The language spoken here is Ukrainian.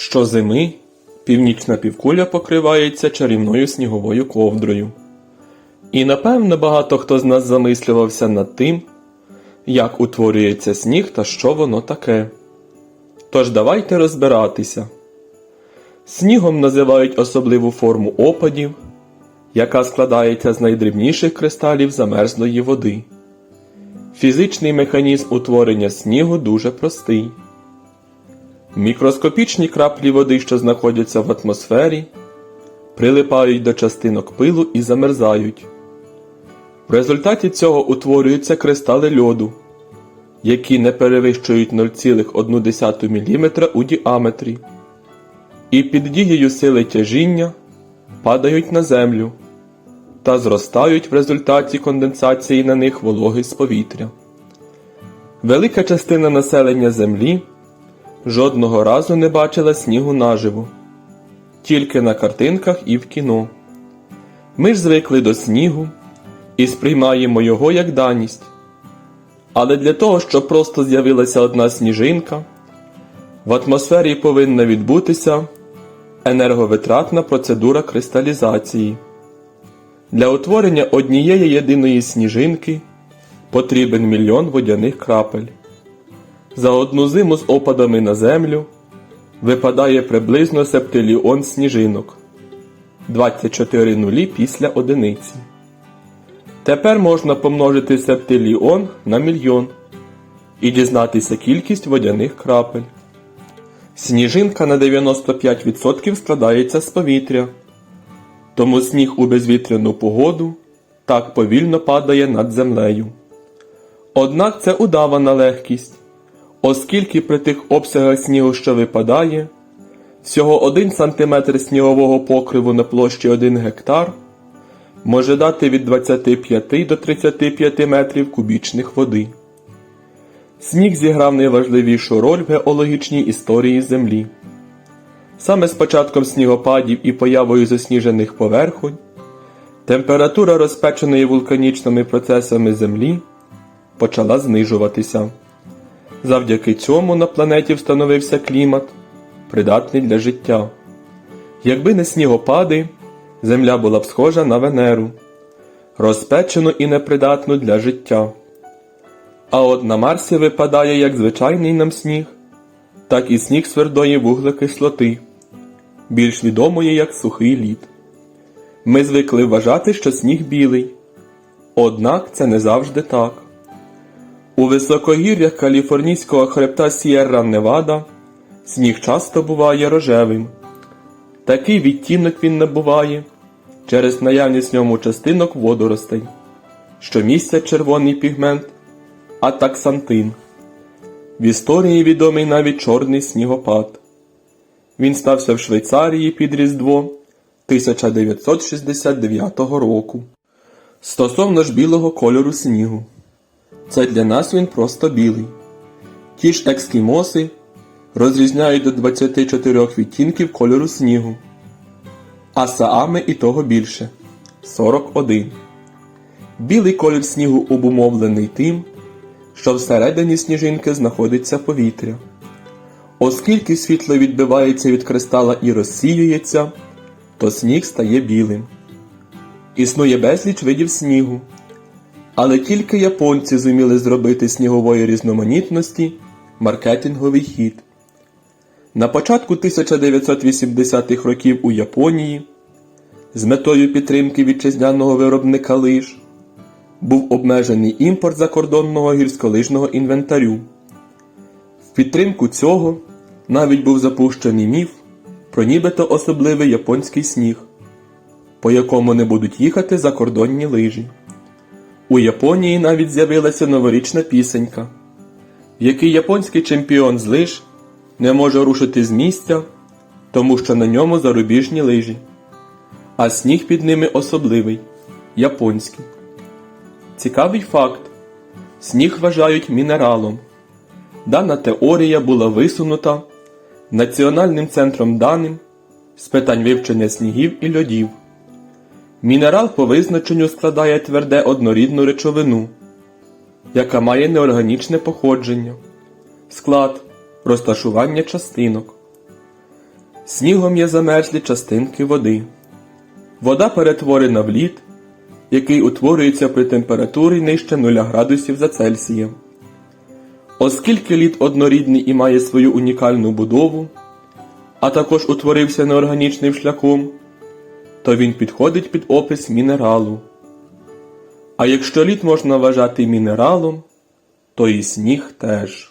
Щозими північна півкуля покривається чарівною сніговою ковдрою. І напевно багато хто з нас замислювався над тим, як утворюється сніг та що воно таке. Тож давайте розбиратися. Снігом називають особливу форму опадів, яка складається з найдрібніших кристалів замерзлої води. Фізичний механізм утворення снігу дуже простий. Мікроскопічні краплі води, що знаходяться в атмосфері, прилипають до частинок пилу і замерзають. В результаті цього утворюються кристали льоду, які не перевищують 0,1 мм у діаметрі, і під дією сили тяжіння падають на землю та зростають в результаті конденсації на них вологи з повітря. Велика частина населення Землі жодного разу не бачила снігу наживо, тільки на картинках і в кіно. Ми ж звикли до снігу і сприймаємо його як даність. Але для того, щоб просто з'явилася одна сніжинка, в атмосфері повинна відбутися енерговитратна процедура кристалізації. Для утворення однієї єдиної сніжинки потрібен мільйон водяних крапель. За одну зиму з опадами на землю випадає приблизно септиліон сніжинок 24 нулі після одиниці. Тепер можна помножити септиліон на мільйон і дізнатися кількість водяних крапель. Сніжинка на 95% складається з повітря, тому сніг у безвітряну погоду так повільно падає над землею. Однак це удавана легкість, оскільки при тих обсягах снігу, що випадає, всього 1 см снігового покриву на площі 1 гектар може дати від 25 до 35 метрів кубічних води. Сніг зіграв найважливішу роль в геологічній історії Землі. Саме з початком снігопадів і появою засніжених поверхонь температура розпеченої вулканічними процесами Землі почала знижуватися. Завдяки цьому на планеті встановився клімат, придатний для життя. Якби не снігопади, Земля була б схожа на Венеру, розпечену і непридатну для життя. А от на Марсі випадає як звичайний нам сніг, так і сніг твердої вуглекислоти, більш відомої як сухий лід. Ми звикли вважати, що сніг білий. Однак це не завжди так. У високогір'ях каліфорнійського хребта Сієрра Невада сніг часто буває рожевим. Такий відтінок він набуває через наявність в ньому частинок водоростей, що містять червоний пігмент атаксантин. В історії відомий навіть чорний снігопад. Він стався в Швейцарії під Різдво 1969 року. Стосовно ж білого кольору снігу. Це для нас він просто білий. Ті ж ескімоси розрізняють до 24 відтінків кольору снігу, а саами і того більше 41. Білий колір снігу обумовлений тим, що всередині сніжинки знаходиться повітря. Оскільки світло відбивається від кристала і розсіюється, то сніг стає білим. Існує безліч видів снігу, але тільки японці зуміли зробити снігової різноманітності маркетинговий хід. На початку 1980-х років у Японії з метою підтримки вітчизняного виробника лиж був обмежений імпорт закордонного гірськолижного інвентарю. В підтримку цього навіть був запущений міф про нібито особливий японський сніг, по якому не будуть їхати закордонні лижі. У Японії навіть з'явилася новорічна пісенька, в якій японський чемпіон з лиж не може рушити з місця, тому що на ньому зарубіжні лижі, а сніг під ними особливий японський. Цікавий факт: сніг вважають мінералом. Дана теорія була висунута Національним центром даним з питань вивчення снігів і льодів. Мінерал по визначенню складає тверде однорідну речовину, яка має неорганічне походження, склад, розташування частинок. Снігом є замерзлі частинки води. Вода перетворена в лід, який утворюється при температурі нижче 0 градусів за Цельсієм. Оскільки лід однорідний і має свою унікальну будову, а також утворився неорганічним шляхом, то він підходить під опис мінералу. А якщо лід можна вважати мінералом, то і сніг теж.